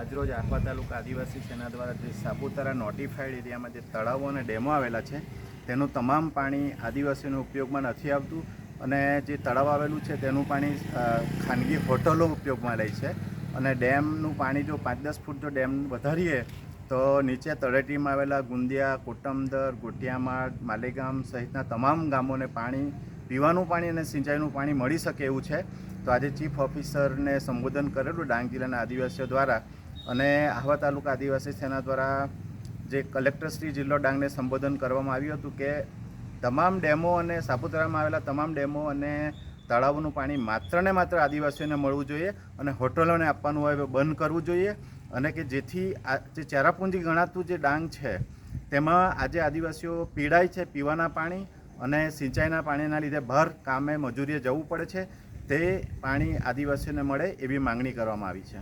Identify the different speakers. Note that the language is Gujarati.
Speaker 1: આજરોજ આફા તાલુકા આદિવાસી સેના દ્વારા જે સાપુતારા નોટિફાઈડ એરિયામાં જે તળાવો અને ડેમો આવેલા છે, તેનું તમામ પાણી આદિવાસીઓના ઉપયોગમાં નથી આવતું અને જે તળાવ આવેલું છે, તેનું પાણી ખાનગી હોટલો ઉપયોગમાં લે છે. અને ડેમનું પાણી જો પાંચ દસ ફૂટ જો ડેમ વધારીએ, તો નીચે તળેટીમાં આવેલા ગુંદિયા, કોટમદર ગોટિયામાળ માલેગામ સહિતના તમામ ગામોને પાણી, પીવાનું પાણી અને સિંચાઈનું પાણી મળી શકે એવું છે. તો આજે ચીફ ઓફિસરને સંબોધન કરેલું ડાંગ જિલ્લાના આદિવાસીઓ દ્વારા અને આહવા તાલુકા આદિવાસી સેના દ્વારા જે કલેક્ટરશ્રી જિલ્લો ડાંગને સંબોધન કરવામાં આવ્યું હતું કે તમામ ડેમો અને સાપુતારામાં આવેલા તમામ ડેમો અને તળાવોનું પાણી માત્ર ને માત્ર આદિવાસીઓને મળવું જોઈએ અને હોટલોને આપવાનું હોય બંધ કરવું જોઈએ. અને કે જેથી આ જે ચેરાપુંજી ગણાતું જે ડાંગ છે, તેમાં આજે આદિવાસીઓ પીડાય છે પીવાના પાણી અને સિંચાઈના પાણીના લીધે બહાર કામે મજૂરીએ જવું પડે છે. તે પાણી આદિવાસીઓને મળે એવી માંગણી કરવામાં આવી છે.